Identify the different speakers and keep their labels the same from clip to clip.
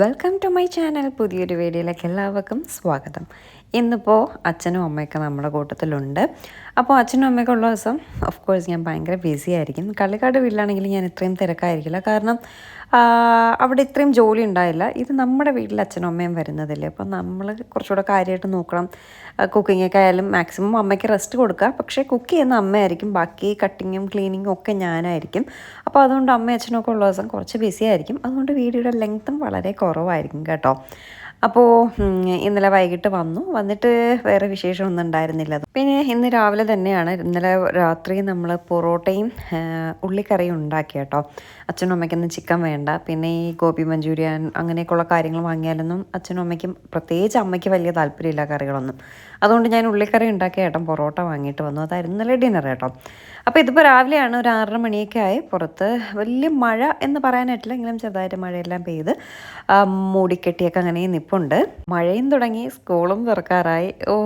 Speaker 1: welcome to my channel പുതിയൊരു വീഡിയോയിലേക്ക് എല്ലാവർക്കും സ്വാഗതം ഇന്നിപ്പോൾ അച്ഛനും അമ്മയൊക്കെ നമ്മുടെ കൂട്ടത്തിലുണ്ട് അപ്പോൾ അച്ഛനും അമ്മയൊക്കെ ഉള്ള ദിവസം ഓഫ് കോഴ്സ് ഞാൻ ഭയങ്കര ബിസി ആയിരിക്കും കള്ളിക്കാട് വീട്ടിലാണെങ്കിൽ ഞാൻ ഇത്രയും തിരക്കായിരിക്കില്ല കാരണം അവിടെ ഇത്രയും ജോലി ഉണ്ടായില്ല ഇത് നമ്മുടെ വീട്ടിൽ അച്ഛനും അമ്മയും വരുന്നതല്ലേ അപ്പോൾ നമ്മൾ കുറച്ചുകൂടെ കാര്യമായിട്ട് നോക്കണം കുക്കിങ്ങൊക്കെ ആയാലും മാക്സിമം അമ്മയ്ക്ക് റെസ്റ്റ് കൊടുക്കുക പക്ഷേ കുക്ക് ചെയ്യുന്ന അമ്മയായിരിക്കും ബാക്കി കട്ടിങ്ങും ക്ലീനിങ്ങും ഒക്കെ ഞാനായിരിക്കും അപ്പോൾ അതുകൊണ്ട് അമ്മ അച്ഛനൊക്കെ ഉള്ള ദിവസം കുറച്ച് ബിസി ആയിരിക്കും അതുകൊണ്ട് വീഡിയോയുടെ ലെങ്ത്തും വളരെ കുറവായിരിക്കും കേട്ടോ അപ്പോൾ ഇന്നലെ വൈകിട്ട് വന്നു വന്നിട്ട് വേറെ വിശേഷമൊന്നും ഉണ്ടായിരുന്നില്ല പിന്നെ ഇന്ന് രാവിലെ തന്നെയാണ് ഇന്നലെ രാത്രി നമ്മൾ പൊറോട്ടയും ഉള്ളിക്കറിയും ഉണ്ടാക്കി കേട്ടോ അച്ഛനും അമ്മയ്ക്കൊന്നും ചിക്കൻ വേണ്ട പിന്നെ ഈ ഗോപി മഞ്ചൂരിയൻ അങ്ങനെയൊക്കെയുള്ള കാര്യങ്ങൾ വാങ്ങിയാലൊന്നും അച്ഛനും അമ്മയ്ക്കും പ്രത്യേകിച്ച് അമ്മയ്ക്ക് വലിയ താല്പര്യമില്ല കറികളൊന്നും അതുകൊണ്ട് ഞാൻ ഉള്ളിക്കറി ഉണ്ടാക്കി ഏട്ടൻ പൊറോട്ട വാങ്ങിയിട്ട് വന്നു അതായിരുന്നു നല്ല ഡിന്നർ കേട്ടോ അപ്പോൾ ഇതിപ്പോൾ രാവിലെയാണ് ഒരു ആറര മണിയൊക്കെ ആയി പുറത്ത് വലിയ മഴ എന്ന് പറയാനായിട്ടില്ല എങ്കിലും ചെറുതായിട്ട് മഴയെല്ലാം പെയ്ത് മൂടിക്കെട്ടിയൊക്കെ അങ്ങനെ നിപ്പുണ്ട് മഴയും തുടങ്ങി സ്കൂളും തുറക്കാറായി ഓ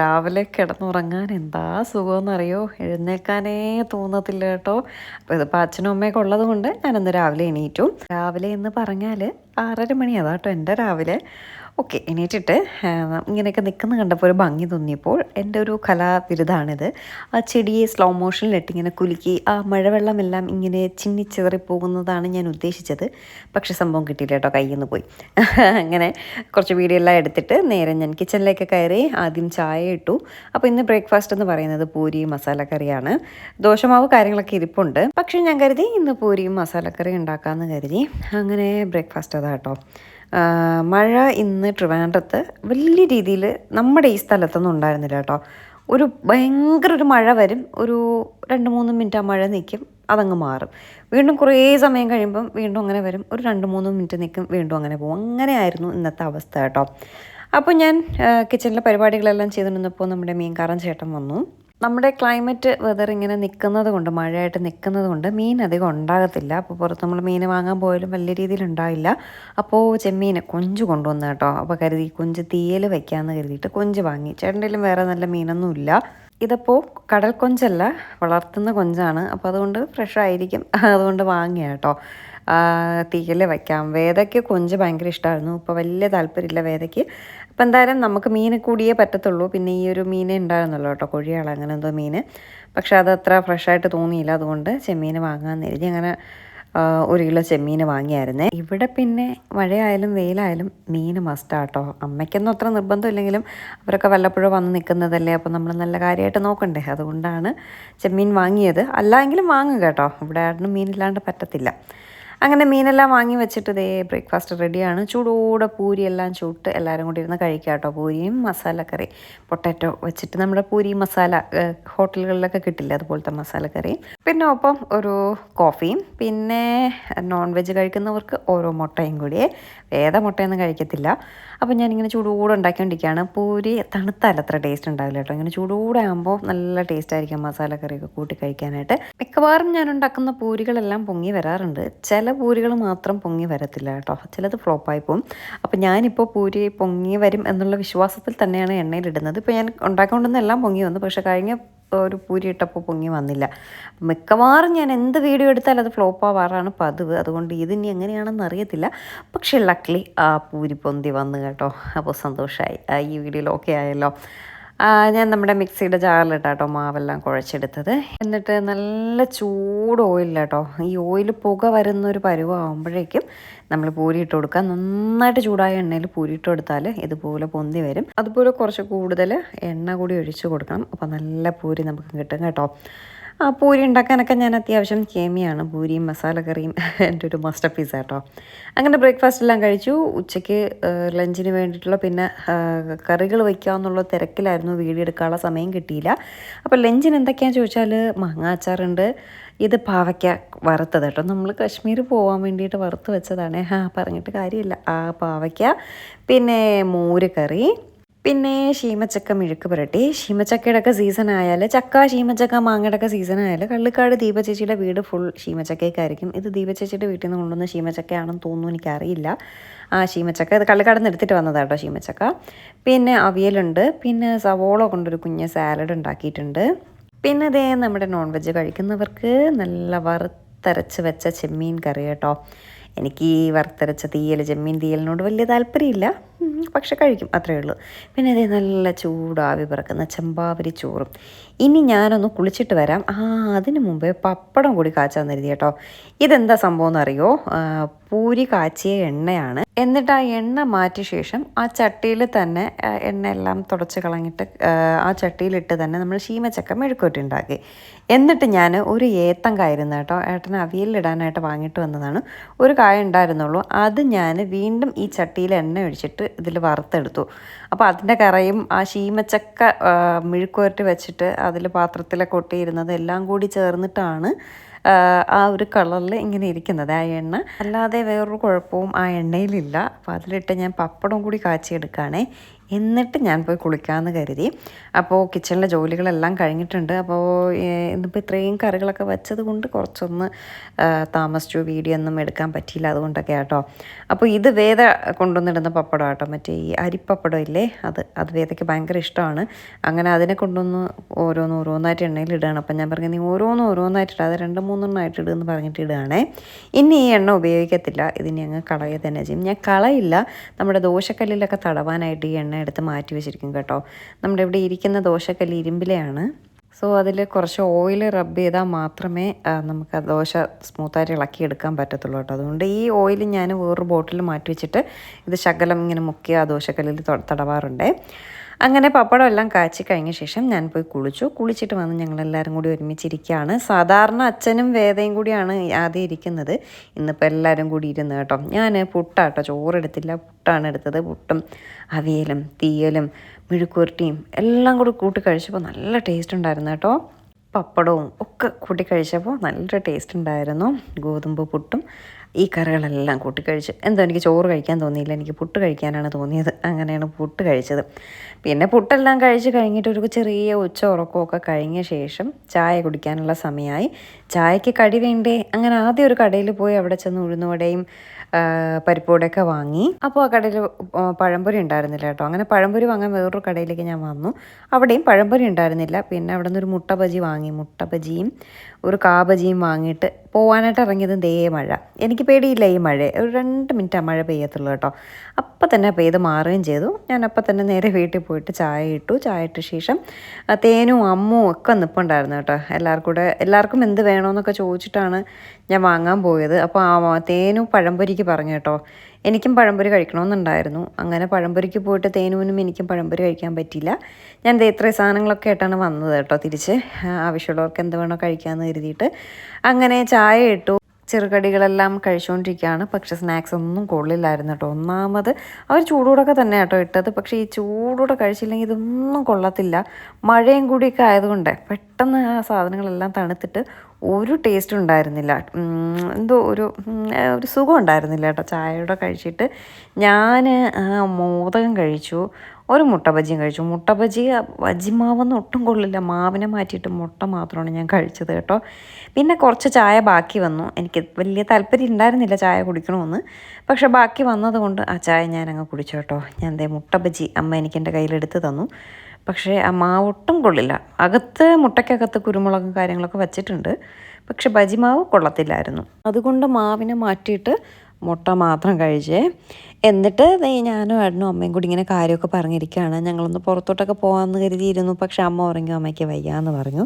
Speaker 1: രാവിലെ കിടന്നുറങ്ങാൻ എന്താ സുഖമെന്നറിയോ എഴുന്നേക്കാനേ തോന്നത്തില്ല കേട്ടോ അപ്പോൾ ഇതിപ്പോൾ അച്ഛനും അമ്മയൊക്കെ ഉള്ളത് കൊണ്ട് ഞാനൊന്ന് രാവിലെ എണീറ്റു രാവിലെ എന്ന് പറഞ്ഞാൽ ആറര മണിയതാട്ടോ എൻ്റെ രാവിലെ ഓക്കെ എണീറ്റിട്ട് ഇങ്ങനെയൊക്കെ നിൽക്കുന്ന കണ്ടപ്പോൾ ഒരു ഭംഗി തോന്നിയപ്പോൾ എൻ്റെ ഒരു കലാവിരുദ്ധാണിത് ആ ചെടിയെ സ്ലോ മോഷനിലിട്ട് ഇങ്ങനെ കുലുക്കി ആ മഴവെള്ളമെല്ലാം ഇങ്ങനെ ചിന്നിച്ചെതറി പോകുന്നതാണ് ഞാൻ ഉദ്ദേശിച്ചത് പക്ഷെ സംഭവം കിട്ടിയില്ല കേട്ടോ കയ്യിൽ നിന്ന് പോയി അങ്ങനെ കുറച്ച് വീഡിയോ എല്ലാം എടുത്തിട്ട് നേരെ ഞാൻ കിച്ചണിലേക്ക് കയറി ആദ്യം ചായ ഇട്ടു അപ്പോൾ ഇന്ന് ബ്രേക്ക്ഫാസ്റ്റ് എന്ന് പറയുന്നത് പൂരിയും മസാലക്കറിയാണ് ദോശമാവ് കാര്യങ്ങളൊക്കെ ഇരിപ്പുണ്ട് പക്ഷേ ഞാൻ കരുതി ഇന്ന് പൂരിയും മസാലക്കറിയും ഉണ്ടാക്കാമെന്ന് കരുതി അങ്ങനെ ബ്രേക്ക്ഫാസ്റ്റ് അതാ കേട്ടോ മഴ ഇന്ന് ട്രിവാൻഡ്രത്ത് വലിയ രീതിയിൽ നമ്മുടെ ഈ സ്ഥലത്തൊന്നും ഉണ്ടായിരുന്നില്ല കേട്ടോ ഒരു ഭയങ്കര ഒരു മഴ വരും ഒരു രണ്ട് മൂന്ന് മിനിറ്റ് ആ മഴ നിൽക്കും അതങ്ങ് മാറും വീണ്ടും കുറേ സമയം കഴിയുമ്പം വീണ്ടും അങ്ങനെ വരും ഒരു രണ്ട് മൂന്ന് മിനിറ്റ് നിൽക്കും വീണ്ടും അങ്ങനെ പോകും അങ്ങനെയായിരുന്നു ഇന്നത്തെ അവസ്ഥ കേട്ടോ അപ്പോൾ ഞാൻ കിച്ചണിലെ പരിപാടികളെല്ലാം ചെയ്തു നിന്നപ്പോൾ നമ്മുടെ മീൻകാരൻ ചേട്ടൻ വന്നു നമ്മുടെ ക്ലൈമറ്റ് വെതർ ഇങ്ങനെ നിൽക്കുന്നത് കൊണ്ട് മഴയായിട്ട് നിൽക്കുന്നത് കൊണ്ട് മീൻ അധികം ഉണ്ടാകത്തില്ല അപ്പോൾ പുറത്ത് നമ്മൾ മീൻ വാങ്ങാൻ പോയാലും വലിയ രീതിയിൽ ഉണ്ടാവില്ല അപ്പോൾ ചെമ്മീൻ കൊഞ്ച് കൊണ്ടുവന്ന് കേട്ടോ അപ്പോൾ കരുതി കൊഞ്ച് തീയൽ വയ്ക്കാമെന്ന് കരുതിയിട്ട് കൊഞ്ച് വാങ്ങി ചേട്ടൻ്റെയിലും വേറെ നല്ല മീനൊന്നുമില്ല ഇതപ്പോൾ കടൽ കൊഞ്ചല്ല വളർത്തുന്ന കൊഞ്ചാണ് അപ്പോൾ അതുകൊണ്ട് ഫ്രഷ് ആയിരിക്കും അതുകൊണ്ട് വാങ്ങിയ കേട്ടോ തീയിൽ വയ്ക്കാം വേദയ്ക്ക് കൊഞ്ച് ഭയങ്കര ഇഷ്ടമായിരുന്നു ഇപ്പോൾ വലിയ താല്പര്യമില്ല വേദയ്ക്ക് അപ്പം എന്തായാലും നമുക്ക് മീൻ കൂടിയേ പറ്റത്തുള്ളൂ പിന്നെ ഈ ഒരു മീനെ ഉണ്ടായിരുന്നല്ലോ കേട്ടോ കൊഴിയാൾ അങ്ങനെ എന്തോ മീൻ പക്ഷേ അത് അത്ര ഫ്രഷായിട്ട് തോന്നിയില്ല അതുകൊണ്ട് ചെമ്മീൻ വാങ്ങാമെന്ന് എഴുതി അങ്ങനെ ഒരു കിലോ ചെമ്മീൻ വാങ്ങിയായിരുന്നേ ഇവിടെ പിന്നെ മഴയായാലും വെയിലായാലും മീൻ മസ്റ്റാട്ടോ അമ്മയ്ക്കൊന്നും അത്ര നിർബന്ധമില്ലെങ്കിലും അവരൊക്കെ വല്ലപ്പോഴും വന്ന് നിൽക്കുന്നതല്ലേ അപ്പോൾ നമ്മൾ നല്ല കാര്യമായിട്ട് നോക്കണ്ടേ അതുകൊണ്ടാണ് ചെമ്മീൻ വാങ്ങിയത് അല്ലായെങ്കിലും വാങ്ങും കേട്ടോ ഇവിടെ ആരും മീനില്ലാണ്ട് പറ്റത്തില്ല അങ്ങനെ മീനെല്ലാം വാങ്ങി വെച്ചിട്ട് ഇതേ ബ്രേക്ക്ഫാസ്റ്റ് റെഡിയാണ് ചൂടോടെ പൂരി എല്ലാം ചൂട്ട് എല്ലാവരും കൂടി ഇരുന്ന് കഴിക്കുക കേട്ടോ പൂരിയും മസാലക്കറി പൊട്ടാറ്റോ വെച്ചിട്ട് നമ്മുടെ പൂരി മസാല ഹോട്ടലുകളിലൊക്കെ കിട്ടില്ല അതുപോലത്തെ മസാലക്കറി പിന്നെ ഒപ്പം ഒരു കോഫിയും പിന്നെ നോൺ വെജ് കഴിക്കുന്നവർക്ക് ഓരോ മുട്ടയും കൂടി ഏതാ മുട്ടയൊന്നും കഴിക്കത്തില്ല അപ്പോൾ ഞാനിങ്ങനെ ചൂടോടെ ഉണ്ടാക്കിക്കൊണ്ടിരിക്കുകയാണ് പൂരി തണുത്താൽ അത്ര ടേസ്റ്റ് ഉണ്ടാവില്ല കേട്ടോ ഇങ്ങനെ ചൂടോടെ ആകുമ്പോൾ നല്ല ടേസ്റ്റ് ആയിരിക്കും മസാല കറിയൊക്കെ കൂട്ടി കഴിക്കാനായിട്ട് മിക്കവാറും ഞാൻ ഉണ്ടാക്കുന്ന പൂരികളെല്ലാം പൊങ്ങി വരാറുണ്ട് ചില പൂരികൾ മാത്രം പൊങ്ങി വരത്തില്ല കേട്ടോ ചിലത് ഫ്ലോപ്പായി പോകും അപ്പോൾ ഞാനിപ്പോൾ പൂരി പൊങ്ങി വരും എന്നുള്ള വിശ്വാസത്തിൽ തന്നെയാണ് എണ്ണയിലിടുന്നത് ഇപ്പോൾ ഞാൻ എല്ലാം പൊങ്ങി വന്നു പക്ഷേ കഴിഞ്ഞ ഒരു പൂരിയിട്ടപ്പോൾ പൊങ്ങി വന്നില്ല മിക്കവാറും ഞാൻ എന്ത് വീഡിയോ എടുത്താലും അത് ഫ്ലോപ്പ് ആവാറാണ് പതിവ് അതുകൊണ്ട് ഇതിനി എങ്ങനെയാണെന്ന് അറിയത്തില്ല പക്ഷേ ലക്ലി ആ പൂരി പൊന്തി വന്നു കേട്ടോ അപ്പോൾ സന്തോഷമായി ഈ വീഡിയോയിൽ ഓക്കെ ആയല്ലോ ഞാൻ നമ്മുടെ മിക്സിയുടെ ജാറിലിട്ടാ കേട്ടോ മാവെല്ലാം കുഴച്ചെടുത്തത് എന്നിട്ട് നല്ല ചൂട് ഓയിലിലാട്ടോ ഈ ഓയിൽ പുക വരുന്ന ഒരു പരുവാകുമ്പോഴേക്കും നമ്മൾ പൂരി ഇട്ട് കൊടുക്കുക നന്നായിട്ട് ചൂടായ എണ്ണയിൽ പൂരി ഇട്ട് കൊടുത്താൽ ഇതുപോലെ പൊന്തി വരും അതുപോലെ കുറച്ച് കൂടുതൽ എണ്ണ കൂടി ഒഴിച്ച് കൊടുക്കണം അപ്പോൾ നല്ല പൂരി നമുക്ക് കിട്ടും കേട്ടോ ആ പൂരി ഉണ്ടാക്കാനൊക്കെ ഞാൻ അത്യാവശ്യം കേമിയാണ് പൂരിയും കറിയും എൻ്റെ ഒരു മസ്റ്റർ പീസ് ആട്ടോ അങ്ങനെ ബ്രേക്ക്ഫാസ്റ്റ് എല്ലാം കഴിച്ചു ഉച്ചയ്ക്ക് ലഞ്ചിന് വേണ്ടിയിട്ടുള്ള പിന്നെ കറികൾ വയ്ക്കുക എന്നുള്ള തിരക്കിലായിരുന്നു വീഡിയോ എടുക്കാനുള്ള സമയം കിട്ടിയില്ല അപ്പോൾ ലഞ്ചിന് എന്തൊക്കെയാണെന്ന് ചോദിച്ചാൽ മാങ്ങ അച്ചാറുണ്ട് ഇത് പാവയ്ക്ക വറുത്തത് കേട്ടോ നമ്മൾ കശ്മീർ പോകാൻ വേണ്ടിയിട്ട് വറുത്ത് വെച്ചതാണ് ആ പറഞ്ഞിട്ട് കാര്യമില്ല ആ പാവയ്ക്ക പിന്നെ മോര് കറി പിന്നെ ഷീമച്ചക്ക മിഴുക്ക് പുരട്ടി ഷീമച്ചക്കയുടെ ഒക്കെ സീസൺ ആയാൽ ചക്ക ഷീമച്ചക്ക മാങ്ങയുടെ ഒക്കെ സീസൺ ആയാൽ കള്ളിക്കാട് ദീപചേച്ചിയുടെ വീട് ഫുൾ ശീമച്ചക്കയ്ക്കായിരിക്കും ഇത് ദീപചേച്ചിയുടെ വീട്ടിൽ നിന്ന് കൊണ്ടുവന്ന ഷീമച്ചക്കയാണെന്ന് തോന്നുന്നു എനിക്കറിയില്ല ആ ഷീമച്ചക്ക ഇത് കള്ളിക്കാട് നിന്ന് എടുത്തിട്ട് വന്നതാട്ടോ ഷീമച്ചക്ക പിന്നെ അവിയലുണ്ട് പിന്നെ സവോള കൊണ്ടൊരു കുഞ്ഞ് സാലഡ് ഉണ്ടാക്കിയിട്ടുണ്ട് പിന്നെ അതേ നമ്മുടെ നോൺ വെജ് കഴിക്കുന്നവർക്ക് നല്ല വറുത്തരച്ച് വെച്ച ചെമ്മീൻ കറി കേട്ടോ എനിക്ക് ഈ വറുത്തരച്ച തീയൽ ചെമ്മീൻ തീയലിനോട് വലിയ താല്പര്യമില്ല പക്ഷെ കഴിക്കും അത്രയേ ഉള്ളൂ പിന്നെ അതേ നല്ല ചൂടാവി പറക്കുന്ന ചെമ്പാവരി ചോറും ഇനി ഞാനൊന്ന് കുളിച്ചിട്ട് വരാം ആ അതിന് മുമ്പേ പപ്പടം കൂടി കാച്ചാൻ തരുതി കേട്ടോ ഇതെന്താ സംഭവം എന്നറിയോ പൂരി കാച്ചിയ എണ്ണയാണ് എന്നിട്ട് ആ എണ്ണ മാറ്റിയ ശേഷം ആ ചട്ടിയിൽ തന്നെ എണ്ണ എല്ലാം തുടച്ച് കളഞ്ഞിട്ട് ആ ചട്ടിയിലിട്ട് തന്നെ നമ്മൾ ശീമച്ചക്ക ഉണ്ടാക്കി എന്നിട്ട് ഞാൻ ഒരു ഏത്തം കായിരുന്നു കേട്ടോ ഏട്ടൻ അവിയലിടാനായിട്ട് വാങ്ങിയിട്ട് വന്നതാണ് ഒരു കായ ഉണ്ടായിരുന്നുള്ളൂ അത് ഞാൻ വീണ്ടും ഈ ചട്ടിയിൽ എണ്ണ ഒഴിച്ചിട്ട് ഇതിൽ വറുത്തെടുത്തു അപ്പോൾ അതിൻ്റെ കറയും ആ ശീമച്ചക്ക മെഴുക്കുവരട്ടി വെച്ചിട്ട് അതിൽ പാത്രത്തിലൊക്കെ ഒട്ടിയിരുന്നത് എല്ലാം കൂടി ചേർന്നിട്ടാണ് ആ ഒരു കളറിൽ ഇങ്ങനെ ഇരിക്കുന്നത് ആ എണ്ണ അല്ലാതെ വേറൊരു കുഴപ്പവും ആ എണ്ണയിലില്ല അപ്പോൾ അതിലിട്ട് ഞാൻ പപ്പടം കൂടി കാച്ചിയെടുക്കുകയാണെ എന്നിട്ട് ഞാൻ പോയി കുളിക്കാമെന്ന് കരുതി അപ്പോൾ കിച്ചണിലെ ജോലികളെല്ലാം കഴിഞ്ഞിട്ടുണ്ട് അപ്പോൾ ഇന്നിപ്പോൾ ഇത്രയും കറികളൊക്കെ വെച്ചത് കൊണ്ട് കുറച്ചൊന്ന് താമസിച്ചു വീഡിയോ ഒന്നും എടുക്കാൻ പറ്റിയില്ല അതുകൊണ്ടൊക്കെ ആട്ടോ അപ്പോൾ ഇത് വേദ കൊണ്ടുവന്നിടുന്ന പപ്പടം ആട്ടോ മറ്റേ ഈ അരിപ്പപ്പടം ഇല്ലേ അത് അത് വേദയ്ക്ക് ഭയങ്കര ഇഷ്ടമാണ് അങ്ങനെ അതിനെ കൊണ്ടുവന്ന് ഓരോന്ന് ഓരോന്നായിട്ട് എണ്ണയിൽ ഇടുകയാണ് അപ്പം ഞാൻ പറഞ്ഞു നീ ഓരോന്ന് ഓരോന്നായിട്ട് അത് രണ്ട് മൂന്നെണ്ണമായിട്ട് ഇടുമെന്ന് പറഞ്ഞിട്ട് ഇടുകയാണേ ഇനി ഈ എണ്ണ ഉപയോഗിക്കത്തില്ല ഇതിനെ അങ്ങ് കളയുക തന്നെ ചെയ്യും ഞാൻ കളയില്ല നമ്മുടെ ദോശക്കല്ലിലൊക്കെ തടവാനായിട്ട് ഈ എണ്ണ ഞാൻ എടുത്ത് മാറ്റി വെച്ചിരിക്കും കേട്ടോ നമ്മുടെ ഇവിടെ ഇരിക്കുന്ന ദോശക്കല്ല് ഇരുമ്പിലെയാണ് സോ അതിൽ കുറച്ച് ഓയിൽ റബ് ചെയ്താൽ മാത്രമേ നമുക്ക് ദോശ സ്മൂത്തായിട്ട് ഇളക്കിയെടുക്കാൻ പറ്റത്തുള്ളൂ കേട്ടോ അതുകൊണ്ട് ഈ ഓയിൽ ഞാൻ വേറൊരു ബോട്ടിൽ മാറ്റി വെച്ചിട്ട് ഇത് ശകലം ഇങ്ങനെ മുക്കി ആ ദോശക്കല്ലിൽ തടവാറുണ്ട് അങ്ങനെ പപ്പടം എല്ലാം കാച്ചി കഴിഞ്ഞ ശേഷം ഞാൻ പോയി കുളിച്ചു കുളിച്ചിട്ട് വന്ന് ഞങ്ങളെല്ലാവരും കൂടി ഒരുമിച്ചിരിക്കുകയാണ് സാധാരണ അച്ഛനും വേദയും കൂടിയാണ് ആദ്യം ഇരിക്കുന്നത് ഇന്നിപ്പോൾ എല്ലാവരും കൂടി ഇരുന്ന് കേട്ടോ ഞാൻ പുട്ടാട്ടോ ചോറെടുത്തില്ല പുട്ടാണ് എടുത്തത് പുട്ടും അവിയലും തീയലും മെഴുക്കുരുട്ടിയും എല്ലാം കൂടി കൂട്ടി കഴിച്ചപ്പോൾ നല്ല ടേസ്റ്റ് ഉണ്ടായിരുന്നു കേട്ടോ പപ്പടവും ഒക്കെ കൂട്ടിക്കഴിച്ചപ്പോൾ കഴിച്ചപ്പോൾ നല്ലൊരു ടേസ്റ്റ് ഉണ്ടായിരുന്നു ഗോതമ്പ് പുട്ടും ഈ കറികളെല്ലാം കൂട്ടിക്കഴിച്ച് എന്തോ എനിക്ക് ചോറ് കഴിക്കാൻ തോന്നിയില്ല എനിക്ക് പുട്ട് കഴിക്കാനാണ് തോന്നിയത് അങ്ങനെയാണ് പുട്ട് കഴിച്ചത് പിന്നെ പുട്ടെല്ലാം കഴിച്ച് കഴിഞ്ഞിട്ട് ഒരു ചെറിയ ഉച്ച ഉറക്കമൊക്കെ കഴിഞ്ഞ ശേഷം ചായ കുടിക്കാനുള്ള സമയമായി ചായക്ക് കടി വേണ്ടേ അങ്ങനെ ആദ്യം ഒരു കടയിൽ പോയി അവിടെ ചെന്ന് ഉഴുന്നുവടയും പരിപ്പോടെയൊക്കെ വാങ്ങി അപ്പോൾ ആ കടയിൽ പഴംപൊരി ഉണ്ടായിരുന്നില്ല കേട്ടോ അങ്ങനെ പഴംപൊരി വാങ്ങാൻ വേറൊരു കടയിലേക്ക് ഞാൻ വന്നു അവിടെയും പഴംപൊരി ഉണ്ടായിരുന്നില്ല പിന്നെ അവിടെ നിന്ന് ഒരു മുട്ട ബജി വാങ്ങി വാങ്ങി മുട്ട ബജിയും ഒരു കാബജിയും വാങ്ങിയിട്ട് പോകാനായിട്ട് ഇറങ്ങിയത് ദേ മഴ എനിക്ക് പേടിയില്ല ഈ മഴ ഒരു രണ്ട് മിനിറ്റ് ആ മഴ പെയ്യത്തുള്ളൂ കേട്ടോ അപ്പം തന്നെ പെയ്ത് മാറുകയും ചെയ്തു ഞാൻ അപ്പം തന്നെ നേരെ വീട്ടിൽ പോയിട്ട് ചായ ഇട്ടു ചായ ഇട്ട ശേഷം തേനും അമ്മും ഒക്കെ നിൽപ്പുണ്ടായിരുന്നു കേട്ടോ എല്ലാവർക്കും കൂടെ എല്ലാവർക്കും എന്ത് വേണമെന്നൊക്കെ ചോദിച്ചിട്ടാണ് ഞാൻ വാങ്ങാൻ പോയത് അപ്പോൾ തേനും പഴംപൊരിക്ക് പറഞ്ഞു കേട്ടോ എനിക്കും പഴംപൊരി കഴിക്കണമെന്നുണ്ടായിരുന്നു അങ്ങനെ പഴംപൊരിക്ക് പോയിട്ട് തേനുവിനും എനിക്കും പഴംപൊരി കഴിക്കാൻ പറ്റിയില്ല ഞാൻ ഇത്രയും സാധനങ്ങളൊക്കെ ആയിട്ടാണ് വന്നത് കേട്ടോ തിരിച്ച് ആവശ്യമുള്ളവർക്ക് എന്ത് വേണോ കഴിക്കാമെന്ന് കരുതിയിട്ട് അങ്ങനെ ചായ ഇട്ടു ചെറുകടികളെല്ലാം കഴിച്ചുകൊണ്ടിരിക്കുകയാണ് പക്ഷെ സ്നാക്സ് ഒന്നും കൊള്ളില്ലായിരുന്നു കേട്ടോ ഒന്നാമത് അവർ ചൂടോടൊക്കെ തന്നെ കേട്ടോ ഇട്ടത് പക്ഷേ ഈ ചൂടോടെ കഴിച്ചില്ലെങ്കിൽ ഇതൊന്നും കൊള്ളത്തില്ല മഴയും കൂടിയൊക്കെ ആയതുകൊണ്ട് പെട്ടെന്ന് ആ സാധനങ്ങളെല്ലാം തണുത്തിട്ട് ഒരു ടേസ്റ്റും ഉണ്ടായിരുന്നില്ല എന്തോ ഒരു ഒരു സുഖം ഉണ്ടായിരുന്നില്ല കേട്ടോ ചായയുടെ കഴിച്ചിട്ട് ഞാൻ മോദകം കഴിച്ചു ഒരു മുട്ട ബജിയും കഴിച്ചു മുട്ട ബജി ബജി മാവൊന്നും ഒട്ടും കൊള്ളില്ല മാവിനെ മാറ്റിയിട്ട് മുട്ട മാത്രമാണ് ഞാൻ കഴിച്ചത് കേട്ടോ പിന്നെ കുറച്ച് ചായ ബാക്കി വന്നു എനിക്ക് വലിയ താല്പര്യം ഉണ്ടായിരുന്നില്ല ചായ കുടിക്കണമെന്ന് പക്ഷേ ബാക്കി വന്നതുകൊണ്ട് ആ ചായ ഞാൻ അങ്ങ് കുടിച്ചു കേട്ടോ ഞാൻ എന്തേ മുട്ട ബജി അമ്മ എനിക്ക് എൻ്റെ കയ്യിലെടുത്ത് തന്നു പക്ഷേ ആ മാവ് ഒട്ടും കൊള്ളില്ല അകത്ത് മുട്ടയ്ക്കകത്ത് കുരുമുളകും കാര്യങ്ങളൊക്കെ വച്ചിട്ടുണ്ട് പക്ഷെ ബജി മാവ് കൊള്ളത്തില്ലായിരുന്നു അതുകൊണ്ട് മാവിനെ മാറ്റിയിട്ട് മുട്ട മാത്രം കഴിച്ചേ എന്നിട്ട് ഞാനും ഏട്ടനും അമ്മയും കൂടി ഇങ്ങനെ കാര്യമൊക്കെ പറഞ്ഞിരിക്കുകയാണ് ഞങ്ങളൊന്ന് പുറത്തോട്ടൊക്കെ പോകാമെന്ന് കരുതിയിരുന്നു പക്ഷെ അമ്മ ഉറങ്ങി അമ്മയ്ക്ക് വയ്യാന്ന് പറഞ്ഞു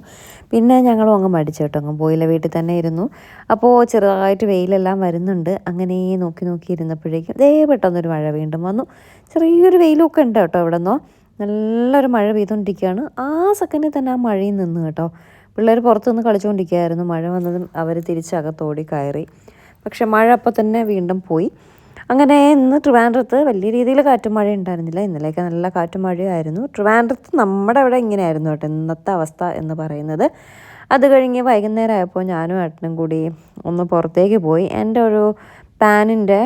Speaker 1: പിന്നെ ഞങ്ങളും അങ്ങ് മടിച്ചു കേട്ടോ അങ്ങ് പോയില്ല വീട്ടിൽ തന്നെ ഇരുന്നു അപ്പോൾ ചെറുതായിട്ട് വെയിലെല്ലാം വരുന്നുണ്ട് അങ്ങനെ നോക്കി നോക്കി ഇരുന്നപ്പോഴേക്കും ദേ പെട്ടെന്നൊരു മഴ വീണ്ടും വന്നു ചെറിയൊരു വെയിലൊക്കെ ഉണ്ട് കേട്ടോ ഇവിടെ നിന്നോ നല്ലൊരു മഴ പെയ്തുകൊണ്ടിരിക്കുകയാണ് ആ സെക്കൻഡിൽ തന്നെ ആ മഴയിൽ നിന്ന് കേട്ടോ പിള്ളേർ പുറത്തുനിന്ന് കളിച്ചുകൊണ്ടിരിക്കുകയായിരുന്നു മഴ വന്നതും അവർ തിരിച്ചകത്തോടി കയറി പക്ഷെ മഴ അപ്പോൾ തന്നെ വീണ്ടും പോയി അങ്ങനെ ഇന്ന് ട്രിവാൻഡ്രത്ത് വലിയ രീതിയിൽ കാറ്റും മഴ ഉണ്ടായിരുന്നില്ല ഇന്നലെയൊക്കെ നല്ല കാറ്റും മഴയായിരുന്നു ട്രിവാൻഡ്രത്ത് നമ്മുടെ അവിടെ ഇങ്ങനെയായിരുന്നു കേട്ടോ ഇന്നത്തെ അവസ്ഥ എന്ന് പറയുന്നത് അത് കഴിഞ്ഞ് വൈകുന്നേരം ആയപ്പോൾ ഞാനും ഏട്ടനും കൂടി ഒന്ന് പുറത്തേക്ക് പോയി എൻ്റെ ഒരു പാനിൻ്റെ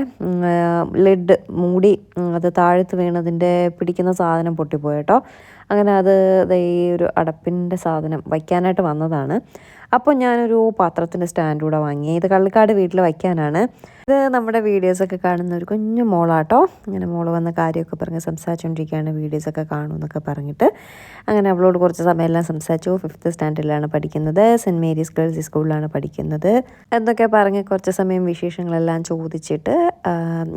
Speaker 1: ലിഡ് മൂടി അത് താഴത്ത് വീണതിൻ്റെ പിടിക്കുന്ന സാധനം പൊട്ടിപ്പോയി കേട്ടോ അങ്ങനെ അത് ഈ ഒരു അടപ്പിൻ്റെ സാധനം വയ്ക്കാനായിട്ട് വന്നതാണ് അപ്പോൾ ഞാനൊരു പാത്രത്തിൻ്റെ സ്റ്റാൻഡ് കൂടെ വാങ്ങി ഇത് കള്ളിക്കാട് വീട്ടിൽ വയ്ക്കാനാണ് ഇത് നമ്മുടെ വീഡിയോസൊക്കെ കാണുന്ന ഒരു കുഞ്ഞു മോളാട്ടോ ഇങ്ങനെ മോള് വന്ന കാര്യമൊക്കെ പറഞ്ഞ് സംസാരിച്ചുകൊണ്ടിരിക്കുകയാണ് വീഡിയോസൊക്കെ എന്നൊക്കെ പറഞ്ഞിട്ട് അങ്ങനെ അവളോട് കുറച്ച് സമയമെല്ലാം സംസാരിച്ചു ഫിഫ്ത്ത് സ്റ്റാൻഡേർഡിലാണ് പഠിക്കുന്നത് സെൻറ്റ് മേരീസ് ഗേൾസ് സ്കൂളിലാണ് പഠിക്കുന്നത് എന്നൊക്കെ പറഞ്ഞ് കുറച്ച് സമയം വിശേഷങ്ങളെല്ലാം ചോദിച്ചിട്ട്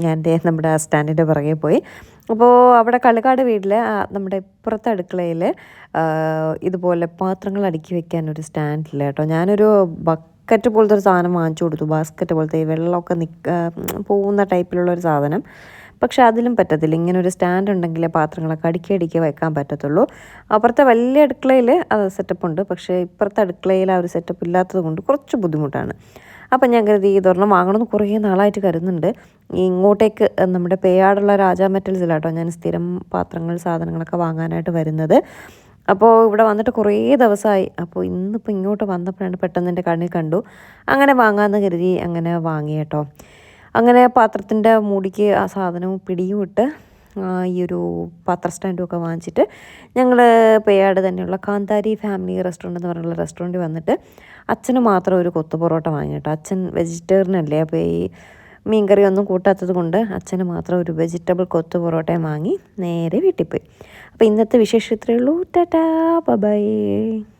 Speaker 1: ഞാൻ നമ്മുടെ സ്റ്റാൻഡിൻ്റെ പുറകെ പോയി അപ്പോൾ അവിടെ കള്ളുകാട് വീട്ടിൽ നമ്മുടെ ഇപ്പുറത്തെ അടുക്കളയിൽ ഇതുപോലെ പാത്രങ്ങൾ അടുക്കി വെക്കാൻ ഒരു സ്റ്റാൻഡില്ല കേട്ടോ ഞാനൊരു ബക്കറ്റ് പോലത്തെ ഒരു സാധനം വാങ്ങിച്ചു കൊടുത്തു ബാസ്ക്കറ്റ് പോലത്തെ വെള്ളമൊക്കെ നിൽക്ക പോകുന്ന ടൈപ്പിലുള്ള ഒരു സാധനം പക്ഷെ അതിലും പറ്റത്തില്ല ഇങ്ങനെ ഒരു സ്റ്റാൻഡ് ഉണ്ടെങ്കിലേ പാത്രങ്ങളൊക്കെ അടുക്കി അടുക്കി വെക്കാൻ പറ്റത്തുള്ളൂ അപ്പുറത്തെ വലിയ അടുക്കളയിൽ അത് സെറ്റപ്പ് ഉണ്ട് പക്ഷേ ഇപ്പുറത്തെ അടുക്കളയിൽ ആ ഒരു സെറ്റപ്പ് ഇല്ലാത്തത് കൊണ്ട് കുറച്ച് ബുദ്ധിമുട്ടാണ് അപ്പം ഞാൻ കരുതി ഇതൊരെണ്ണം വാങ്ങണമെന്ന് കുറേ നാളായിട്ട് കരുതുന്നുണ്ട് ഇങ്ങോട്ടേക്ക് നമ്മുടെ പേയാടുള്ള രാജാ മെറ്റൽസിലാട്ടോ ഞാൻ സ്ഥിരം പാത്രങ്ങൾ സാധനങ്ങളൊക്കെ വാങ്ങാനായിട്ട് വരുന്നത് അപ്പോൾ ഇവിടെ വന്നിട്ട് കുറേ ദിവസമായി അപ്പോൾ ഇന്നിപ്പോൾ ഇങ്ങോട്ട് വന്നപ്പോഴാണ് പെട്ടെന്ന് എൻ്റെ കണ്ണിൽ കണ്ടു അങ്ങനെ വാങ്ങാമെന്ന് കരുതി അങ്ങനെ വാങ്ങിയേട്ടോ അങ്ങനെ പാത്രത്തിൻ്റെ മൂടിക്ക് ആ സാധനവും പിടിയും ഇട്ട് ഈ ഒരു പാത്ര സ്റ്റാൻഡും ഒക്കെ വാങ്ങിച്ചിട്ട് ഞങ്ങൾ പേയാട് തന്നെയുള്ള കാന്താരി ഫാമിലി റെസ്റ്റോറൻറ്റ് എന്ന് പറഞ്ഞുള്ള റെസ്റ്റോറൻറ്റ് വന്നിട്ട് അച്ഛന് മാത്രം ഒരു കൊത്തു പൊറോട്ട വാങ്ങിയിട്ട് അച്ഛൻ വെജിറ്റേറിയൻ അല്ലേ അപ്പോൾ ഈ മീൻകറി ഒന്നും കൂട്ടാത്തത് കൊണ്ട് അച്ഛന് മാത്രം ഒരു വെജിറ്റബിൾ കൊത്തു പൊറോട്ടയും വാങ്ങി നേരെ വീട്ടിൽ പോയി അപ്പോൾ ഇന്നത്തെ വിശേഷം ഇത്രയേ ഉള്ളൂ ടാറ്റാ ബൈ